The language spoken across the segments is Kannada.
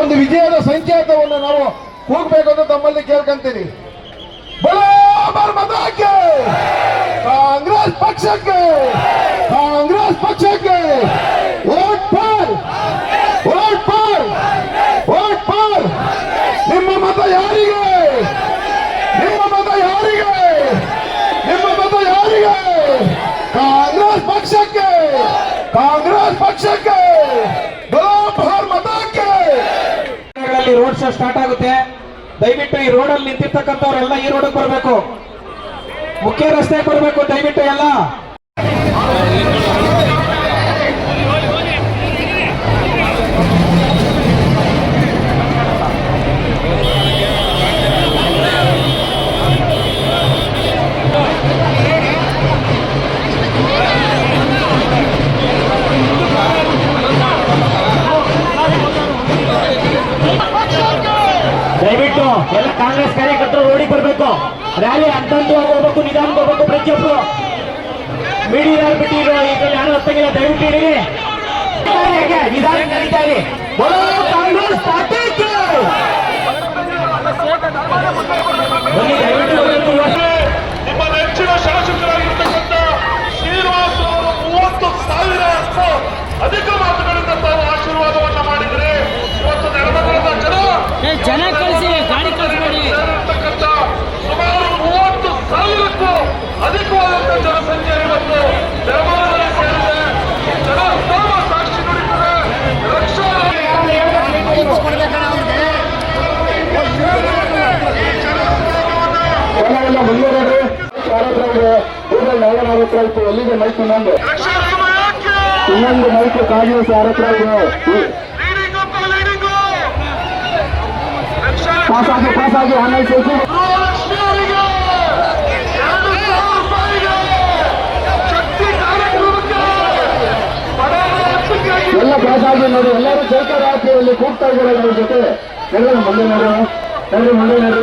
ಒಂದು ವಿಜಯದ ಸಂಕೇತವನ್ನು ನಾವು ಕೂಗ್ಬೇಕು ಅಂತ ತಮ್ಮಲ್ಲಿ ಕೇಳ್ಕೊಂತೀನಿ. ಕಾಂಗ್ರೆಸ್ ಪಕ್ಷಕ್ಕೆ! ಕಾಂಗ್ರೆಸ್ ಪಕ್ಷಕ್ಕೆ! Vote for! Vote for! Vote for! ನಿಮ್ಮ ಮತ ಯಾರಿಗೆ? ನಿಮ್ಮ ಮತ ಯಾರಿಗೆ? ನಿಮ್ಮ ಮತ ಯಾರಿಗೆ? ಕಾಂಗ್ರೆಸ್ ಪಕ್ಷಕ್ಕೆ! ಕಾಂಗ್ರೆಸ್ ಪಕ್ಷಕ್ಕೆ ಬಲೋ ಫಾರ್ ಮತಕ್ಕೆ ಗಳಲ್ಲಿ ರೋಡ್ ಶೋ ಸ್ಟಾರ್ಟ್ ಆಗುತ್ತೆ. ದಯವಿಟ್ಟು ಈ ರೋಡ್ ಅಲ್ಲಿ ನಿಂತಿರ್ತಕ್ಕಂಥವ್ರೆಲ್ಲ ಈ ರೋಡ್ ಬರಬೇಕು. ಮುಖ್ಯ ರಸ್ತೆ ಬರಬೇಕು ದಯವಿಟ್ಟು ಎಲ್ಲ. ಎಲ್ಲ ಕಾಂಗ್ರೆಸ್ ಕಾರ್ಯಕರ್ತರು ರೋಡಿಗೆ ಬರಬೇಕು. ರ್ಯಾಲಿ ಅಂತಂದು ಹೋಗ್ಬೇಕು ನಿಧಾನಕ್ಕೆ ಹೋಗ್ಬೇಕು ಪ್ರತಿಯೊಬ್ಬರು ಮೀಡಿಯಾ ಬಿಟ್ಟಿರೋ ಈಗ ಯಾರು ಹೊತ್ತಾಗಿಲ್ಲ ದಯವಿಟ್ಟು ಹೇಳಿ ನಿಧಾನ ಕರೀತಾ ಇರಿ ಕಾಂಗ್ರೆಸ್ ನಿಮ್ಮ ನೆಚ್ಚಿನ ಶಾಸಕರಾಗಿರ್ತಕ್ಕಂಥ ಶ್ರೀನಿವಾಸ್ ಅವರು ಮೂವತ್ತು ಸಾವಿರ ಅಧಿಕ ಮಾತುಗಳಿಂದ ತಾವು ಆಶೀರ್ವಾದವನ್ನ ಮಾಡಿದರೆ ಇವತ್ತು ಜನ ಜನ ಕಳಿಸಿ ಗಾಡಿ ಕಳಿಸ್ಬೇಡಿ ಸೇರಿರ್ತಕ್ಕಂಥ ಸುಮಾರು ಮೂವತ್ತು ಸಾವಿರಕ್ಕೂ ಅಧಿಕವಾದಂಥ ಜನಸಂಖ್ಯೆ ಇವತ್ತು ನೆಲಮಂಗಲದಲ್ಲಿ ಸೇರಿದೆ ಜನ ತಮ್ಮ ಸಾಕ್ಷಿ ನುಡಿತಾರೆ ಲಕ್ಷಾಂತರ ಎಲ್ಲ ಮುಂದೆ ನೋಡ್ರಿ ಯಾರ ಹತ್ರ ಇದೆ ಊರಲ್ಲಿ ನಾರಾಯಣ ಅವ್ರ ಹತ್ರ ಎಲ್ಲ ನೋಡಿ, ಎಲ್ಲರೂ ಜೈಕಾರ ಇಲ್ಲಿ ಕೂಗ್ತಾ ಇದ್ದಾರೆ ನಮ್ಮ ಜೊತೆ. ಎಲ್ಲರೂ ಮುಂದೆ ನೋಡಿ ಎಲ್ಲರೂ ಮುಂದೆ ನೋಡಿ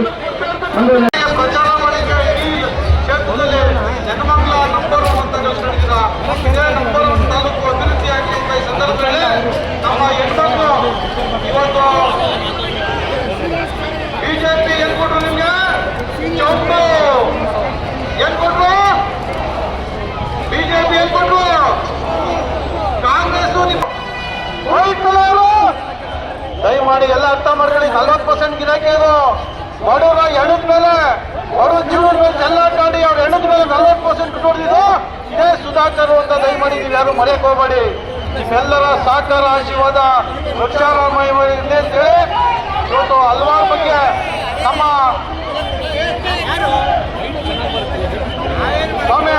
ಇದೇ ಸುಧಾಕರ್ ಅಂತ ದಯಮಾಡಿ ನೀವು ಯಾರು ಮರೆಯಕ್ಕೆ ಹೋಗಬೇಡಿ. ನಿಮ್ಮೆಲ್ಲರ ಸಹಕಾರ, ಆಶೀರ್ವಾದ ವೃಕ್ಷಾರಾಮಯ ಅಂತ ಅಂತೇಳಿ ಇವತ್ತು ಹಲವಾರು ಬಗ್ಗೆ ನಮ್ಮ ಸ್ವಲ್ಪ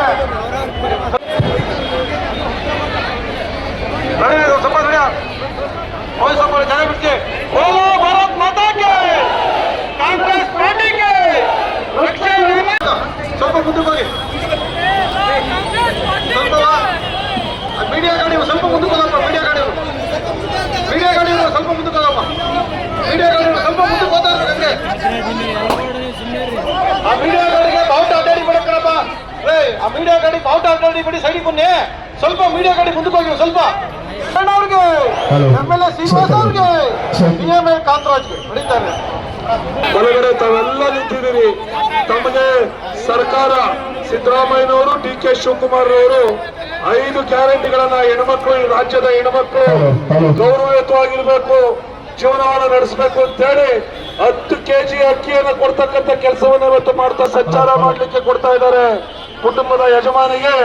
ಸ್ವಲ್ಪ ಜನ ಕಾಂಗ್ರೆಸ್ ಹೋಗಿ ಸ್ವಲ್ಪ ಮೀಡಿಯಾ ಗಾಡಿ ಸ್ವಲ್ಪ ಮುಂದಕ್ಕೆ ಹೋಗಪ್ಪ ಮೀಡಿಯಾ ಗಾಡಿ ಮೀಡಿಯಾ ಗಾಡಿ ಸ್ವಲ್ಪ ಮುಂದಕ್ಕೆ ಹೋಗಪ್ಪ ಮೀಡಿಯಾ ಗಾಡಿ ಸ್ವಲ್ಪ ಮುಂದಕ್ಕೆ ಹೋಗ್ತಾ ಇರ್ಬೇಕಂದ್ರೆ ಆ ಮೀಡಿಯಾ ಗಾಡಿಗೆ ಬಾವುಟ ಅಡ್ಡಾಡಿ ಬಿಡಕ್ಕಪ್ಪ ರೇ ಆ ಮೀಡಿಯಾ ಗಾಡಿ ಬಾವುಟ ಅಡ್ಡಾಡಿ ಬಿಡಿ ಸೈಡಿಗೆ ಬನ್ನಿ. ಸ್ವಲ್ಪ ಮೀಡಿಯಾ ಗಾಡಿ ಮುಂದಕ್ಕೆ ಹೋಗಿ ಸ್ವಲ್ಪ ಅವ್ರಿಗೆ. ಎಂ ಎಲ್ ಎ ಶ್ರೀನಿವಾಸ್ ಅವ್ರಿಗೆ. ಬಿ ಎಂ ಎ ಕಾಂತರಾಜ್ಗೆ ಹೊಡಿತಾರೆ ಒಳಗಡೆ ತಾವೆಲ್ಲ ನಿಂತಿದ್ದೀರಿ. ತಮಗೆ ಸರ್ಕಾರ ಸಿದ್ದರಾಮಯ್ಯನವರು ಡಿ ಕೆ ಶಿವಕುಮಾರ್ ಅವರು ಐದು ಗ್ಯಾರಂಟಿಗಳನ್ನ ಹೆಣ್ಮಕ್ಳು ಈ ರಾಜ್ಯದ ಹೆಣ್ಮಕ್ಳು ಗೌರವಯುತವಾಗಿರ್ಬೇಕು ಜೀವನವನ್ನು ನಡೆಸಬೇಕು ಅಂತೇಳಿ ಹತ್ತು ಕೆಜಿ ಅಕ್ಕಿಯನ್ನು ಕೊಡ್ತಕ್ಕಂಥ ಕೆಲಸವನ್ನ ಇವತ್ತು ಮಾಡ್ತಾ ಸಂಚಾರ ಮಾಡ್ಲಿಕ್ಕೆ ಕೊಡ್ತಾ ಇದ್ದಾರೆ. ಕುಟುಂಬದ ಯಜಮಾನಿಗೆ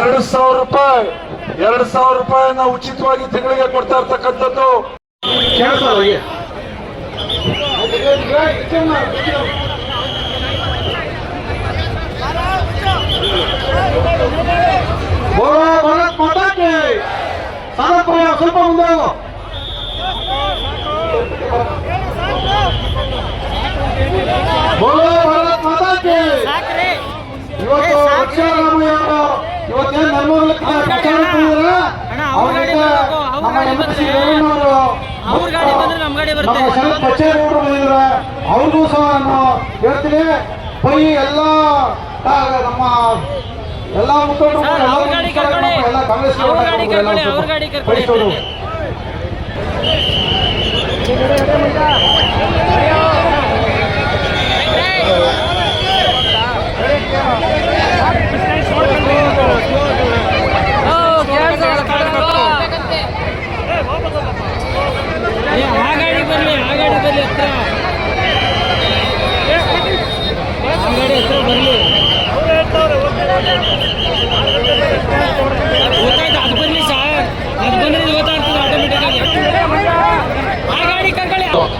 ಎರಡು ಸಾವಿರ ರೂಪಾಯಿ ಎರಡು ಸಾವಿರ ರೂಪಾಯಿಯನ್ನ ಉಚಿತವಾಗಿ ತಿಂಗಳಿಗೆ ಕೊಡ್ತಾ ಇರ್ತಕ್ಕಂಥದ್ದು. ಬೋಲೋ ಭಾರತ್ ಮಾತಾಕ್ಕೆ ಸಾಲಪ್ಪಯ್ಯ ಸ್ವಲ್ಪ ಮುಂದೆ ಹೋಗು. ಬೋಲೋ ಭಾರತ್ ಮಾತಾಕ್ಕೆ ಇವತ್ತು ರಕ್ಷಾರಾಮಯ್ಯ ಇವತ್ತೇನು ನಮ್ಮೂರಲ್ಲಿ ಪ್ರಚಾರ ಮಾಡಿದಾರೆ. ಅಣ್ಣ, ಅವ್ರ ಗಾಡಿ ಬರ್ಬೇಕು, ಅವ್ರ ನಮ್ಮ ಎಂ ಸಿ ರೇವಣ್ಣವರು ಅವ್ರ ಗಾಡಿ ಬಂದ್ರೆ ನಮ್ಮ ಗಾಡಿ ಬರುತ್ತೆ. ಶರತ್ ಬಚ್ಚೇಗೌಡರು ಬಂದಿದ್ದಾರೆ. ಅವ್ರಿಗೂ ಸಹ ನಾನು ಹೇಳ್ತೀನಿ. ಪೈ ಎಲ್ಲ ನಮ್ಮ ಎಲ್ಲ ಮುಖಂಡರು ಅವ್ರ ಗಾಡಿ ಕರ್ಕೊಳ್ಳಿ. ಅವ್ರ ಗಾಡಿ ಕರ್ಕೊಳ್ಳಿ, ಅವ್ರ ಗಾಡಿ ಕರ್ಕೊಳ್ಳಿ. ಏ,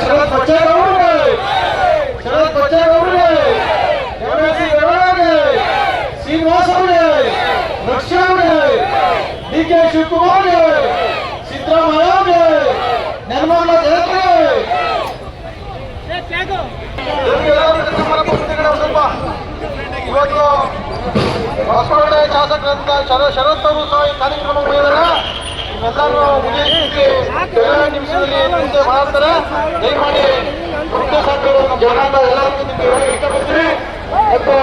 Sharath ಬಚ್ಚೇಗೌಡರಿಗೆ ಶರತ್ ಬಚ್ಚೇಗೌಡರಿಗೆ ಎಂಎಸ್ಸಿ ಗೌಡರಿಗೆ ಶ್ರೀನಿವಾಸ್ ಅವರಿಗೆ ರಕ್ಷಾ ಅವರಿಗೆ ಡಿ ಕೆ ಶಿವಕುಮಾರ್ಗೆ ಸಿದ್ದರಾಮಯ್ಯ ಅವರಿಗೆ ನಿರ್ಮಲ ಜನತೆಗೆ ಸ್ವಲ್ಪ ಇವತ್ತು ಹೊಸಕೋಟೆ ಶಾಸಕರಂತ ಶರ ಶರತ್ ಅವರು ಸಹ ಈ ಕಾರ್ಯಕ್ರಮ ಮಾಡಿದ್ದಾರೆ ಇವೆಲ್ಲರೂ ಮುಗಿಯಲಿಕ್ಕೆ ಕೆಲವೇ ನಿಮಿಷದಲ್ಲಿ ಮುಂದೆ ಮಾಡ್ತಾರೆ ದಯಮಾಡಿ ಮುಂದೆ ಸಾಕು ಜನಾಂಗ ಎಲ್ಲರಿಗೂ ನಿಮಗೆ ಹೇಳಕ್ಕೆ ಇಷ್ಟಪಡ್ತೀನಿ. ಮತ್ತು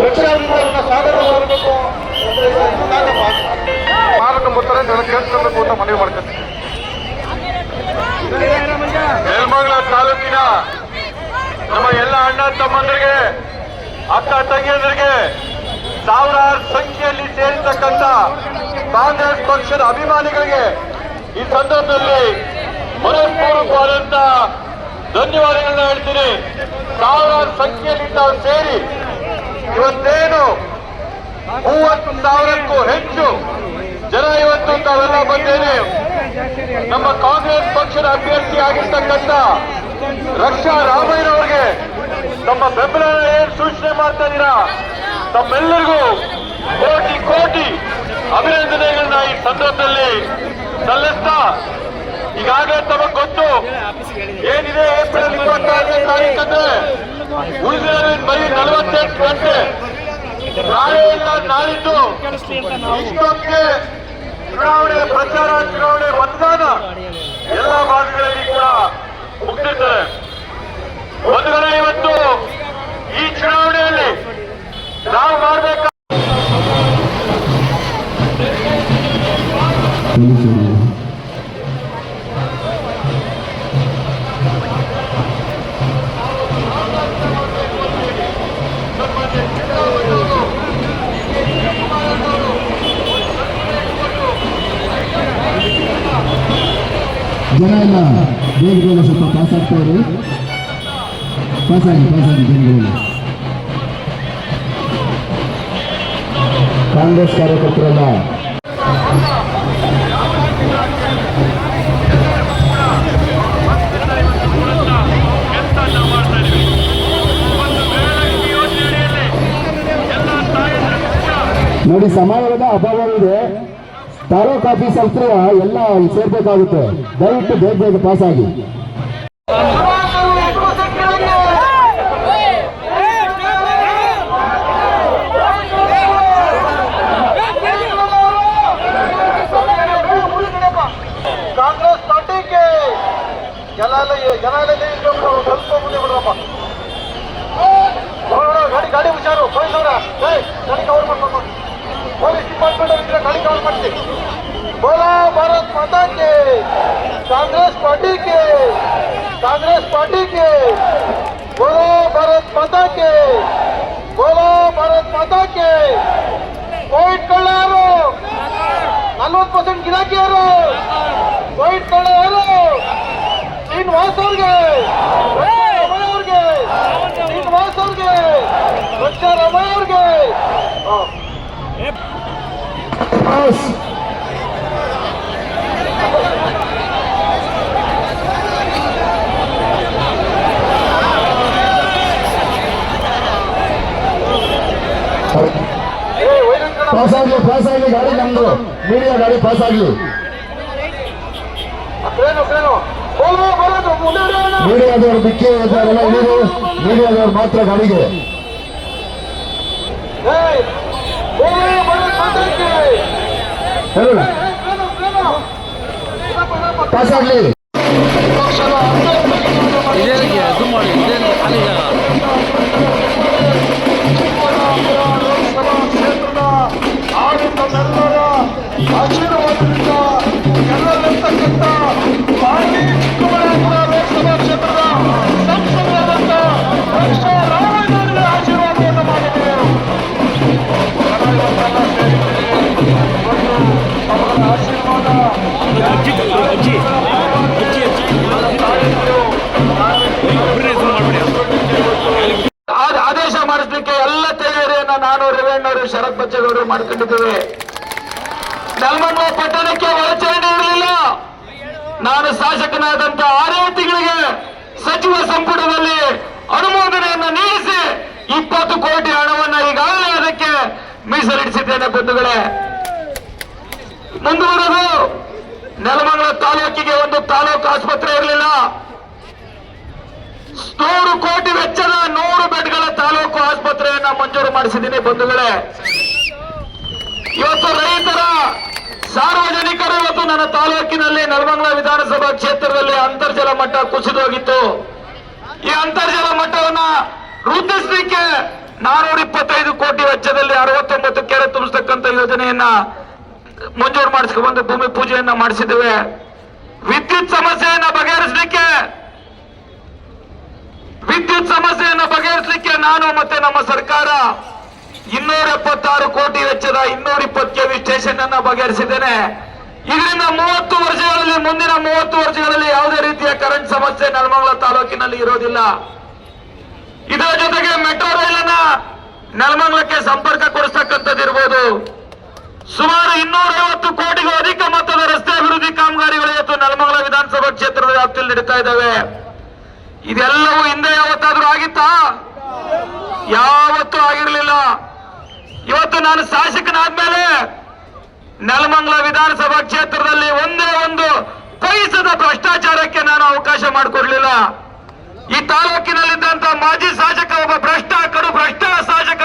ರಕ್ಷಣಾಧಿಕಾರಿಗಳ ಸ್ವಾಗತ ಮಾಡಬೇಕು ಮಾರಾಟ ಬರ್ತಾರೆ ಕೇಳಿಸ್ಕೊಳ್ಬೇಕು ಅಂತ ಮನವಿ ಮಾಡ್ತೀನಿ ನೆಲಮಂಗಲ ತಾಲೂಕಿನ ನಮ್ಮ ಎಲ್ಲ ಅಣ್ಣ ತಮ್ಮಂದರಿಗೆ, ಅಕ್ಕ ತಂಗಿಯಂದರಿಗೆ ಸಾವಿರಾರು ಸಂಖ್ಯೆಯಲ್ಲಿ ಸೇರಿರ್ತಕ್ಕಂಥ ಕಾಂಗ್ರೆಸ್ ಪಕ್ಷದ ಅಭಿಮಾನಿಗಳಿಗೆ ಈ ಸಂದರ್ಭದಲ್ಲಿ ಮನಸ್ಪೂರ್ವಕವಾದಂತಹ ಧನ್ಯವಾದಗಳನ್ನ ಹೇಳ್ತೀನಿ. ಸಾವಿರಾರು ಸಂಖ್ಯೆಯಲ್ಲಿ ತಾವು ಸೇರಿ ಇವತ್ತೇನು ಮೂವತ್ತು ಸಾವಿರಕ್ಕೂ ಹೆಚ್ಚು ಜನ ಇವತ್ತು ತಾವೆಲ್ಲ ಬಂದೇನೆ. ನಮ್ಮ ಕಾಂಗ್ರೆಸ್ ಪಕ್ಷದ ಅಭ್ಯರ್ಥಿ ಆಗಿರ್ತಕ್ಕಂಥ ರಕ್ಷಾ ರಾಮಯ್ಯನವರಿಗೆ ತಮ್ಮ ಬೆಂಬಲ ಏನ್ ಸೂಚನೆ ಮಾಡ್ತಾ ಇದ್ದೀರಾ? ತಮ್ಮೆಲ್ಲರಿಗೂ ಕೋಟಿ ಕೋಟಿ ಅಭಿನಂದನೆಗಳನ್ನ ಈ ಸಂದರ್ಭದಲ್ಲಿ ಸಲ್ಲಿಸ್ತಾ ಈಗಾಗಲೇ ತಮಗೆ ಗೊತ್ತು. ಏನಿದೆ ಏಪ್ರಿಲ್ ಇಪ್ಪತ್ತಾರನೇ ತಾರೀಕಂದ್ರೆ ಉಳಿದಿರೋ ಬರೀ ನಲವತ್ತೆಂಟು ಗಂಟೆ. ನಾಳೆ ಇಲ್ಲ ನಾಳಿದ್ದು ಇಷ್ಟೊತ್ತಿಗೆ ಸ್ವಲ್ಪ ಪಾಸ್ ಆಗ್ತಾವ್ರಿ ಪಾಸ್ ಆಗಿ ಪಾಸ್ ಆಗಿ ಜನಗಳೆಲ್ಲ ಕಾಂಗ್ರೆಸ್ ಕಾರ್ಯಕರ್ತರೆಲ್ಲ. ನೋಡಿ ಸಮಾಜದ ಅಭಾವವಿದೆ ತಾಲೂಕ್ ಆಫೀಸ್ ಹತ್ರ ಎಲ್ಲ ಸೇರ್ಬೇಕಾಗುತ್ತೆ. ದಯವಿಟ್ಟು ಬೇಗ ಬೇಗ ಪಾಸ್ ಆಗಿ ಶ್ರೀನಿವಾಸ್ ಅವ್ರಿಗೆ ಅವ್ರಿಗೆ ಶ್ರೀನಿವಾಸ್ ಅವ್ರಿಗೆ ಸಿದ್ದರಾಮಯ್ಯ ಅವ್ರಿಗೆ ಪಾಸ್. ಪಾಸ್ ಆಗ್ಲಿ ಪಾಸ್ ಆಗ್ಲಿ ಗಾಡಿ ನಮ್ದು ಮೀಡಿಯಾ ಗಾಡಿ ಪಾಸ್ ಆಗ್ಲಿ ಮೀಡಿಯಾದವ್ರು ಬಿಕ್ಕಿ ಇದ್ದಾರಲ್ಲ ಇವರು ಮೀಡಿಯಾದವ್ರು ಮಾತ್ರ ಗಾಡಿಗೆ ಏಯ್, ಬೋಲೋ ಬರೋದು ಮಾತಾಡ್ತಿ. ಮಾಡ್ಕೊಂಡಿದ್ದೇವೆ. ನೆಲಮಂಗಲ ಪಟ್ಟಣಕ್ಕೆ ಒಳಚರಣೆ ಇರಲಿಲ್ಲ. ನಾನು ಶಾಸಕನಾದಂತ ಆರೇ ತಿಂಗಳಿಗೆ ಸಚಿವ ಸಂಪುಟದಲ್ಲಿ ಅನುಮೋದನೆಯನ್ನು ನೀಡಿಸಿ ಇಪ್ಪತ್ತು ಕೋಟಿ ಹಣವನ್ನ ಈಗಾಗಲೇ ಅದಕ್ಕೆ ಮೀಸಲಿಡಿಸಿದ್ದೇನೆ ಬಂಧುಗಳೇ. ಮುಂದುವರೆದು ನೆಲಮಂಗಲ ತಾಲೂಕಿಗೆ ಒಂದು ತಾಲೂಕು ಆಸ್ಪತ್ರೆ ಇರಲಿಲ್ಲ. ನೂರು ಕೋಟಿ ವೆಚ್ಚದ ನೂರು ಬೆಡ್ಗಳ ತಾಲೂಕು ಆಸ್ಪತ್ರೆಯನ್ನ ಮಂಜೂರು ಮಾಡಿಸಿದ್ದೀನಿ ಬಂಧುಗಳೇ. ಇವತ್ತು ರೈತರ, ಸಾರ್ವಜನಿಕರು ಇವತ್ತು ನನ್ನ ತಾಲೂಕಿನಲ್ಲಿ ನೆಲಮಂಗಲ ವಿಧಾನಸಭಾ ಕ್ಷೇತ್ರದಲ್ಲಿ ಅಂತರ್ಜಲ ಮಟ್ಟ ಕುಸಿದೋಗಿತ್ತು ಈ ಅಂತರ್ಜಲ ಮಟ್ಟವನ್ನ ವೃದ್ಧಿಸಲಿಕ್ಕೆ ನಾನೂರ ಇಪ್ಪತ್ತೈದು ಕೋಟಿ ವೆಚ್ಚದಲ್ಲಿ ಅರವತ್ತೊಂಬತ್ತು ಕೆರೆ ತುಂಬಿಸ್ತಕ್ಕಂಥ ಯೋಜನೆಯನ್ನ ಮಂಜೂರು ಮಾಡಿಸ್ಕೊಂಡು ಭೂಮಿ ಪೂಜೆಯನ್ನ ಮಾಡಿಸಿದ್ದೇವೆ. ವಿದ್ಯುತ್ ಸಮಸ್ಯೆಯನ್ನ ಬಗೆಹರಿಸಲಿಕ್ಕೆ, ವಿದ್ಯುತ್ ಸಮಸ್ಯೆಯನ್ನು ಬಗೆಹರಿಸಲಿಕ್ಕೆ ನಾನು ಮತ್ತೆ ನಮ್ಮ ಸರ್ಕಾರ ಇನ್ನೂರ ಎಪ್ಪತ್ತಾರು ಕೋಟಿ ವೆಚ್ಚದ ಇನ್ನೂರ ಕೆವಿ ಸ್ಟೇಷನ್ ಅನ್ನ ಬಗೆಹರಿಸಿದ್ದೇನೆ. ಇದರಿಂದ ಮೂವತ್ತು ವರ್ಷಗಳಲ್ಲಿ, ಮುಂದಿನ ಮೂವತ್ತು ವರ್ಷಗಳಲ್ಲಿ ಯಾವುದೇ ರೀತಿಯ ಕರೆಂಟ್ ಸಮಸ್ಯೆ ನೆಲಮಂಗಲ ತಾಲೂಕಿನಲ್ಲಿ ಇರೋದಿಲ್ಲ. ಇದರ ಜೊತೆಗೆ ಮೆಟ್ರೋ ರೈಲನ್ನ ನೆಲಮಂಗಲಕ್ಕೆ ಸಂಪರ್ಕ ಕೊಡಿಸ್ತಕ್ಕಂಥದ್ದು ಇರ್ಬೋದು. ಸುಮಾರು ಇನ್ನೂರ ಐವತ್ತು ಕೋಟಿಗೂ ಅಧಿಕ ಮೊತ್ತದ ರಸ್ತೆ ಅಭಿವೃದ್ಧಿ ಕಾಮಗಾರಿಗಳು ಇವತ್ತು ನೆಲಮಂಗಲ ವಿಧಾನಸಭಾ ಕ್ಷೇತ್ರದ ವ್ಯಾಪ್ತಿಯಲ್ಲಿ ನಡೀತಾ ಇದ್ದಾವೆ. ಇದೆಲ್ಲವೂ ಹಿಂದೆ ಯಾವತ್ತಾದ್ರೂ ಆಗಿತ್ತಾ? ನಾನು ಶಾಸಕನಾದ್ಮೇಲೆ ನೆಲಮಂಗಲ ವಿಧಾನಸಭಾ ಕ್ಷೇತ್ರದಲ್ಲಿ ಒಂದೇ ಒಂದು ಪೈಸದ ಭ್ರಷ್ಟಾಚಾರಕ್ಕೆ ನಾನು ಅವಕಾಶ ಮಾಡಿಕೊಡ್ಲಿಲ್ಲ. ಈ ತಾಲೂಕಿನಲ್ಲಿದ್ದಂತ ಮಾಜಿ ಶಾಸಕ ಒಬ್ಬ ಭ್ರಷ್ಟ, ಕಡು ಭ್ರಷ್ಟ ಶಾಸಕ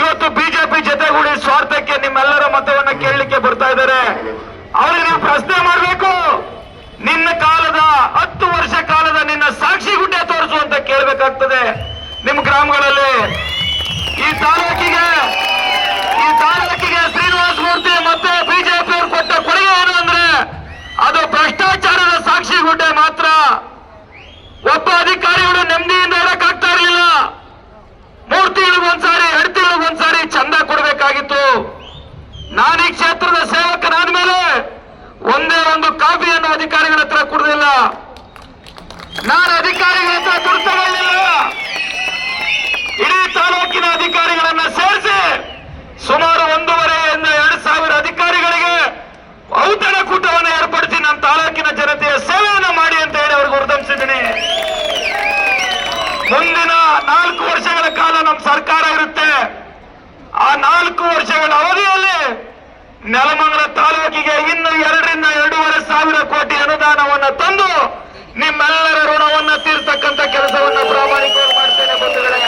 ಇವತ್ತು ಬಿಜೆಪಿ ಜೊತೆಗೂಡಿ ಸ್ವಾರ್ಥಕ್ಕೆ ನಿಮ್ಮೆಲ್ಲರ ಮತವನ್ನ ಕೇಳಲಿಕ್ಕೆ ಬರ್ತಾ ಇದ್ದಾರೆ. ಅವ್ರಿಗೆ ನೀವು ಪ್ರಶ್ನೆ ಮಾಡಬೇಕು. ನಿನ್ನ ಕಾಲದ ಹತ್ತು ವರ್ಷ ಕಾಲದ ನಿನ್ನ ಸಾಕ್ಷಿ ಗುಡ್ಡೆ ತೋರಿಸು ಅಂತ ಕೇಳಬೇಕಾಗ್ತದೆ. ನಿಮ್ಮ ಗ್ರಾಮಗಳಲ್ಲಿ ಈ ತಾಲೂಕಿಗೆ ಈ ತಾಲೂಕಿಗೆ ಶ್ರೀನಿವಾಸ ಮೂರ್ತಿ ಮತ್ತೆ ಬಿಜೆಪಿ ಅವರು ಕೊಟ್ಟ ಕೊಡುಗೆ ಏನು ಅಂದ್ರೆ ಅದು ಭ್ರಷ್ಟಾಚಾರದ ಸಾಕ್ಷಿ ಗುಡ್ಡೆ ಮಾತ್ರ ಒಬ್ಬ ಅಧಿಕಾರಿಗಳು ನೆಮ್ಮದಿಯಿಂದ ಇರಕ್ಕಾಗ್ತಾ ಇರಲಿಲ್ಲ ಮೂರ್ ತಿಂಗಳಿಗೊಂದ್ಸಾರಿ ಎರಡು ತಿಂಗಳಿಗೊಂದ್ಸಾರಿ ಚಂದ ಕೊಡಬೇಕಾಗಿತ್ತು ನಾನು ಈ ಕ್ಷೇತ್ರದ ಸೇವಕನಾದ್ಮೇಲೆ ಒಂದೇ ಒಂದು ಕಾಫಿಯನ್ನು ಅಧಿಕಾರಿಗಳ ಹತ್ರ ಕುಡ್ದಿಲ್ಲ ನಾನು ಅಧಿಕಾರಿಗಳ ಹತ್ರ ದುಡ್ಡು ತಗೊಳ್ಳಿಲ್ಲ ಇಡೀ ತಾಲೂಕಿನ ಅಧಿಕಾರಿಗಳನ್ನ ಸೇರಿಸಿ ಸುಮಾರು ಒಂದೂವರೆಯಿಂದ ಎರಡು ಸಾವಿರ ಅಧಿಕಾರಿಗಳಿಗೆ ಔತಣ ಕೂಟವನ್ನು ಏರ್ಪಡಿಸಿ ನನ್ನ ತಾಲೂಕಿನ ಜನತೆಯ ಸೇವೆಯನ್ನು ಮಾಡಿ ಅಂತ ಹೇಳಿ ಅವ್ರಿಗೆ ಹೊರದಂಬಿಸಿದ್ದೀನಿ ಮುಂದಿನ ನಾಲ್ಕು ವರ್ಷಗಳ ಕಾಲ ನಮ್ಮ ಸರ್ಕಾರ ಇರುತ್ತೆ ಆ ನಾಲ್ಕು ವರ್ಷಗಳ ಅವಧಿಯಲ್ಲಿ ನೆಲಮಂಗಲ ತಾಲೂಕಿಗೆ ಇನ್ನು ಎರಡರಿಂದ ಎರಡೂವರೆ ಸಾವಿರ ಕೋಟಿ ಅನುದಾನವನ್ನ ತಂದು ನಿಮ್ಮೆಲ್ಲರ ಋಣವನ್ನ ತೀರ್ತಕ್ಕಂಥ ಕೆಲಸವನ್ನ ಪ್ರಾಮಾಣಿಕವಾಗಿ ಮಾಡ್ತೇನೆ ಬಂಧುಗಳೇ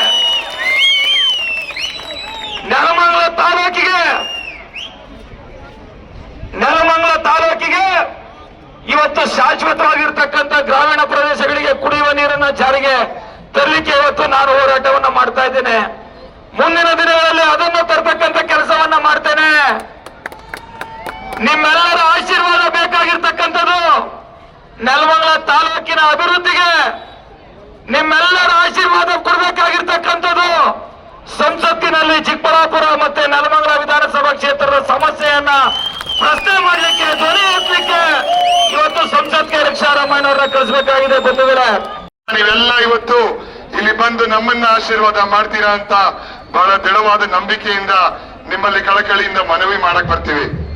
ನೆಲಮಂಗಲ ತಾಲೂಕಿಗೆ ನೆಲಮಂಗಲ ತಾಲೂಕಿಗೆ ಇವತ್ತು ಶಾಶ್ವತವಾಗಿರ್ತಕ್ಕಂಥ ಗ್ರಾಮೀಣ ಪ್ರದೇಶಗಳಿಗೆ ಕುಡಿಯುವ ನೀರನ್ನ ಜಾರಿಗೆ ತರಲಿಕ್ಕೆ ಇವತ್ತು ನಾನು ಹೋರಾಟವನ್ನ ಮಾಡ್ತಾ ಇದ್ದೇನೆ. ಮುಂದಿನ ದಿನಗಳಲ್ಲಿ ಅದನ್ನು ತರ್ತಕ್ಕಂಥ ಕೆಲಸವನ್ನ ಮಾಡ್ತೇನೆ. ನಿಮ್ಮೆಲ್ಲರ ಆಶೀರ್ವಾದ ಬೇಕಾಗಿರ್ತಕ್ಕಂಥದ್ದು. ನೆಲಮಂಗಲ ತಾಲೂಕಿನ ಅಭಿವೃದ್ಧಿಗೆ ನಿಮ್ಮೆಲ್ಲರ ಆಶೀರ್ವಾದ ಕೊಡಬೇಕಾಗಿರ್ತಕ್ಕಂಥದ್ದು. ಸಂಸತ್ತಿನಲ್ಲಿ ಚಿಕ್ಕಬಳ್ಳಾಪುರ ಮತ್ತೆ ನೆಲಮಂಗಲ ವಿಧಾನಸಭಾ ಕ್ಷೇತ್ರದ ಸಮಸ್ಯೆಯನ್ನ ಪ್ರಶ್ನೆ ಮಾಡಲಿಕ್ಕೆ, ಧ್ವನಿ ಎತ್ತಲಿಕ್ಕೆ ಇವತ್ತು ಸಂಸತ್ಗೆ ರಕ್ಷಾರಾಮಯ್ಯನವರನ್ನ ಕಳಿಸಬೇಕಾಗಿದೆ, ಬಂಧುಗಳೇ. ನೀವೆಲ್ಲ ಇವತ್ತು ಇಲ್ಲಿ ಬಂದು ನಮ್ಮನ್ನ ಆಶೀರ್ವಾದ ಮಾಡ್ತೀರಾ ಅಂತ ಬಹಳ ದೃಢವಾದ ನಂಬಿಕೆಯಿಂದ ನಿಮ್ಮಲ್ಲಿ ಕಳಕಳಿಯಿಂದ ಮನವಿ ಮಾಡಕ್ ಬರ್ತೀವಿ.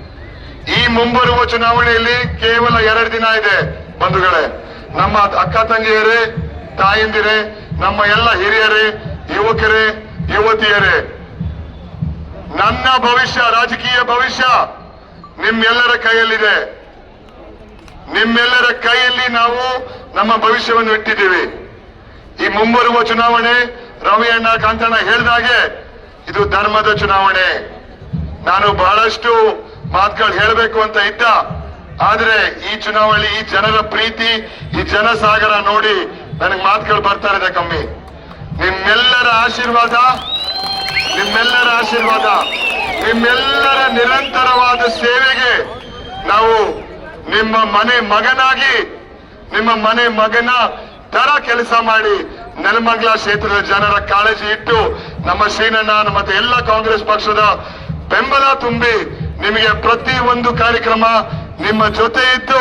ಈ ಮುಂಬರುವ ಚುನಾವಣೆಯಲ್ಲಿ ಕೇವಲ ಎರಡು ದಿನ ಇದೆ ಬಂಧುಗಳೇ. ನಮ್ಮ ಅಕ್ಕ ತಂಗಿಯರೇ, ತಾಯಂದಿರೇ, ನಮ್ಮ ಎಲ್ಲ ಹಿರಿಯರೇ, ಯುವಕರೇ, ಯುವತಿಯರೇ. ನನ್ನ ಭವಿಷ್ಯ, ರಾಜಕೀಯ ಭವಿಷ್ಯ ನಿಮ್ಮೆಲ್ಲರ ಕೈಯಲ್ಲಿದೆ. ನಿಮ್ಮೆಲ್ಲರ ಕೈಯಲ್ಲಿ ನಾವು ನಮ್ಮ ಭವಿಷ್ಯವನ್ನು ಇಟ್ಟಿದ್ದೀವಿ. ಈ ಮುಂಬರುವ ಚುನಾವಣೆ ರವಿ ಅಣ್ಣ ಕಾಂತಣ್ಣ ಹೇಳಿದಾಗೆ ಇದು ಧರ್ಮದ ಚುನಾವಣೆ. ನಾನು ಬಹಳಷ್ಟು ಮಾತುಗಳು ಹೇಳಬೇಕು ಅಂತ ಇದ್ದ. ಆದ್ರೆ ಈ ಚುನಾವಣೆ, ಈ ಜನರ ಪ್ರೀತಿ, ಈ ಜನಸಾಗರ ನೋಡಿ ನನಗೆ ಮಾತುಗಳು ಬರ್ತಾ ಇದೆ ಕಮ್ಮಿ. ನಿಮ್ಮೆಲ್ಲರ ಆಶೀರ್ವಾದ ನಿಮ್ಮೆಲ್ಲರ ಆಶೀರ್ವಾದ, ನಿಮ್ಮೆಲ್ಲರ ನಿರಂತರವಾದ ಸೇವೆಗೆ ನಾವು ನಿಮ್ಮ ಮನೆ ಮಗನಾಗಿ, ನಿಮ್ಮ ಮನೆ ಮಗನ ತರ ಕೆಲಸ ಮಾಡಿ ನೆಲಮಂಗಲ ಕ್ಷೇತ್ರದ ಜನರ ಕಾಳಜಿ ಇಟ್ಟು ನಮ್ಮ ಶ್ರೀನಣ್ಣ ಮತ್ತೆ ಎಲ್ಲ ಕಾಂಗ್ರೆಸ್ ಪಕ್ಷದ ಬೆಂಬಲ ತುಂಬಿ ನಿಮಗೆ ಪ್ರತಿ ಒಂದು ಕಾರ್ಯಕ್ರಮ ನಿಮ್ಮ ಜೊತೆ ಇದ್ದು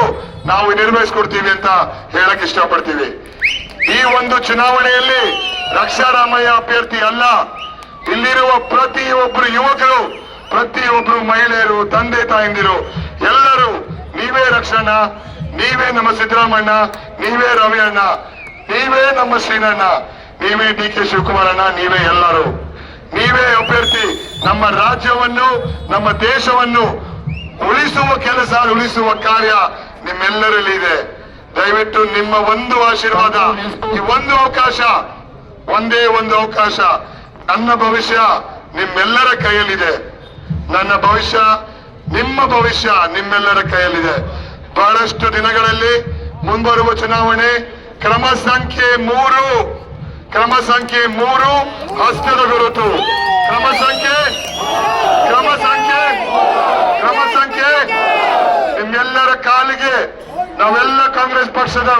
ನಾವು ನಿರ್ವಹಿಸ್ಕೊಡ್ತೀವಿ ಅಂತ ಹೇಳಕ್ ಇಷ್ಟಪಡ್ತೀವಿ. ಈ ಒಂದು ಚುನಾವಣೆಯಲ್ಲಿ ರಕ್ಷಾರಾಮಯ್ಯ ಅಭ್ಯರ್ಥಿ ಅಲ್ಲ, ಇಲ್ಲಿರುವ ಪ್ರತಿಯೊಬ್ಬರು ಯುವಕರು ಪ್ರತಿಯೊಬ್ಬರು ಮಹಿಳೆಯರು, ತಂದೆ ತಾಯಂದಿರು, ಎಲ್ಲರೂ ನೀವೇ ರಕ್ಷಣ ನೀವೇ ನಮ್ಮ ಸಿದ್ದರಾಮಣ್ಣ ನೀವೇ ರವಿ ಅಣ್ಣ ನೀವೇ ನಮ್ಮ ಶ್ರೀನಣ್ಣ, ನೀವೇ ಡಿ ಕೆ ಶಿವಕುಮಾರಣ್ಣ, ನೀವೇ ಎಲ್ಲರೂ. ನೀವೇ ಅಭ್ಯರ್ಥಿ, ನಮ್ಮ ರಾಜ್ಯವನ್ನು, ನಮ್ಮ ದೇಶವನ್ನು ಉಳಿಸುವ ಕೆಲಸ, ಉಳಿಸುವ ಕಾರ್ಯ ನಿಮ್ಮೆಲ್ಲರಲ್ಲಿ ಇದೆ. ದಯವಿಟ್ಟು ನಿಮ್ಮ ಒಂದು ಆಶೀರ್ವಾದ, ಈ ಒಂದು ಅವಕಾಶ, ಒಂದೇ ಒಂದು ಅವಕಾಶ, ನನ್ನ ಭವಿಷ್ಯ ನಿಮ್ಮೆಲ್ಲರ ಕೈಯಲ್ಲಿದೆ. ನನ್ನ ಭವಿಷ್ಯ ನಿಮ್ಮ ಭವಿಷ್ಯ ನಿಮ್ಮೆಲ್ಲರ ಕೈಯಲ್ಲಿದೆ. ಬಹಳಷ್ಟು ದಿನಗಳಲ್ಲಿ ಮುಂಬರುವ ಚುನಾವಣೆ ಕ್ರಮ ಸಂಖ್ಯೆ ಮೂರು. ಕ್ರಮ ಸಂಖ್ಯೆ ಮೂರು ಹಸ್ತದ ಗುರುತು. ಕ್ರಮ ಸಂಖ್ಯೆ ಕ್ರಮ ಸಂಖ್ಯೆ ಕ್ರಮ ಸಂಖ್ಯೆ ನಿಮ್ಮೆಲ್ಲರ ಕಾಲಿಗೆ ನಾವೆಲ್ಲ ಕಾಂಗ್ರೆಸ್ ಪಕ್ಷದ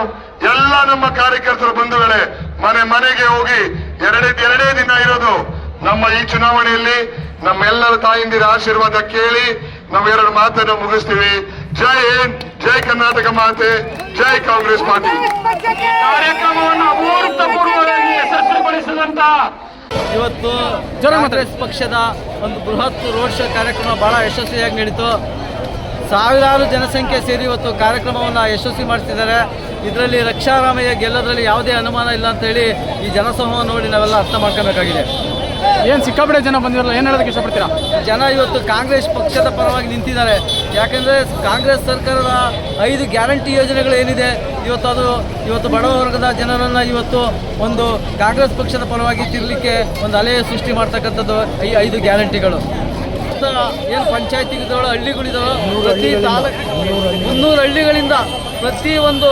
ಎಲ್ಲ ನಮ್ಮ ಕಾರ್ಯಕರ್ತರು ಬಂಧುಗಳೇ, ಮನೆ ಮನೆಗೆ ಹೋಗಿ ಎರಡೇ ಎರಡೇ ದಿನ ಇರೋದು. ನಮ್ಮ ಈ ಚುನಾವಣೆಯಲ್ಲಿ ನಮ್ಮೆಲ್ಲರ ತಾಯಿಂದಿರ ಆಶೀರ್ವಾದ ಕೇಳಿ ನಾವೆರಡು ಮಾತನ್ನು ಮುಗಿಸ್ತೀವಿ. ಜೈ ಹಿಂದ್, ಜೈ ಕರ್ನಾಟಕ ಮಾತೆ. ಜೈ ಕಾಂಗ್ರೆಸ್ ಪಾರ್ಟಿ. ಕಾರ್ಯಕ್ರಮವನ್ನು ಅಭೂತಪೂರ್ವವಾಗಿ ಯಶಸ್ವಿಗೊಳಿಸಿದಂತ ಇವತ್ತು ಕಾಂಗ್ರೆಸ್ ಪಕ್ಷದ ಒಂದು ಬೃಹತ್ ರೋಡ್ ಶೋ ಕಾರ್ಯಕ್ರಮ ಬಹಳ ಯಶಸ್ವಿಯಾಗಿ ನಡೀತು. ಸಾವಿರಾರು ಜನಸಂಖ್ಯೆ ಸೇರಿ ಇವತ್ತು ಕಾರ್ಯಕ್ರಮವನ್ನು ಯಶಸ್ವಿ ಮಾಡ್ತಿದ್ದಾರೆ. ಇದರಲ್ಲಿ ರಕ್ಷಾರಾಮಯ್ಯ ಗೆಲ್ಲೋದ್ರಲ್ಲಿ ಯಾವುದೇ ಅನುಮಾನ ಇಲ್ಲ ಅಂತೇಳಿ ಈ ಜನಸಮೂಹ ನೋಡಿ ನಾವೆಲ್ಲ ಅರ್ಥ ಮಾಡ್ಕೋಬೇಕಾಗಿದೆ. ಏನ್ ಸಿಕ್ಕಾಪಟ್ಟೆ ಜನ ಬಂದಿರಲ್ಲ, ಏನು ಹೇಳೋದಕ್ಕೆ ಇಷ್ಟಪಡ್ತೀರಾ? ಜನ ಇವತ್ತು ಕಾಂಗ್ರೆಸ್ ಪಕ್ಷದ ಪರವಾಗಿ ನಿಂತಿದ್ದಾರೆ. ಯಾಕೆಂದರೆ ಕಾಂಗ್ರೆಸ್ ಸರ್ಕಾರದ ಐದು ಗ್ಯಾರಂಟಿ ಯೋಜನೆಗಳು ಏನಿದೆ, ಇವತ್ತು ಅದು, ಇವತ್ತು ಬಡವ ವರ್ಗದ ಜನರನ್ನು ಇವತ್ತು ಒಂದು ಕಾಂಗ್ರೆಸ್ ಪಕ್ಷದ ಪರವಾಗಿ ತಿರ್ಲಿಕ್ಕೆ ಒಂದು ಅಲೆಯ ಸೃಷ್ಟಿ ಮಾಡ್ತಕ್ಕಂಥದ್ದು ಈ ಐದು ಗ್ಯಾರಂಟಿಗಳು. ಏನು ಪಂಚಾಯತಿಗಳು ಹಳ್ಳಿಗಳಿದಾವೆ, ಪ್ರತಿ ತಾಲೂಕು ಮುನ್ನೂರು ಹಳ್ಳಿಗಳಿಂದ ಪ್ರತಿ ಒಂದು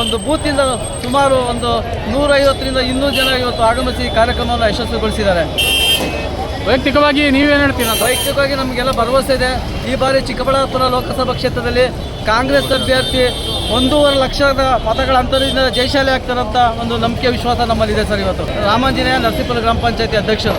ಒಂದು ಬೂತಿಂದ ಸುಮಾರು ಒಂದು ನೂರೈವತ್ತರಿಂದ ಇನ್ನೂರು ಜನ ಇವತ್ತು ಆಗಮಿಸಿ ಕಾರ್ಯಕ್ರಮವನ್ನು ಯಶಸ್ವಿಗೊಳಿಸಿದ್ದಾರೆ. ವೈಯಕ್ತಿಕವಾಗಿ ನೀವೇನು ಹೇಳ್ತೀರಾ? ವೈಯಕ್ತಿಕವಾಗಿ ನಮಗೆಲ್ಲ ಭರವಸೆ ಇದೆ. ಈ ಬಾರಿ ಚಿಕ್ಕಬಳ್ಳಾಪುರ ಲೋಕಸಭಾ ಕ್ಷೇತ್ರದಲ್ಲಿ ಕಾಂಗ್ರೆಸ್ ಅಭ್ಯರ್ಥಿ ಒಂದೂವರೆ ಲಕ್ಷದ ಮತಗಳ ಅಂತರದಿಂದ ಜಯಶಾಲಿ ಆಗ್ತಾರಂತ ಒಂದು ನಂಬಿಕೆ ವಿಶ್ವಾಸ ನಮ್ಮಲ್ಲಿದೆ ಸರ್ ಇವತ್ತು. ರಾಮಾಂಜನೇಯ ನರಸೀಪುರ ಗ್ರಾಮ ಪಂಚಾಯತಿ ಅಧ್ಯಕ್ಷರು.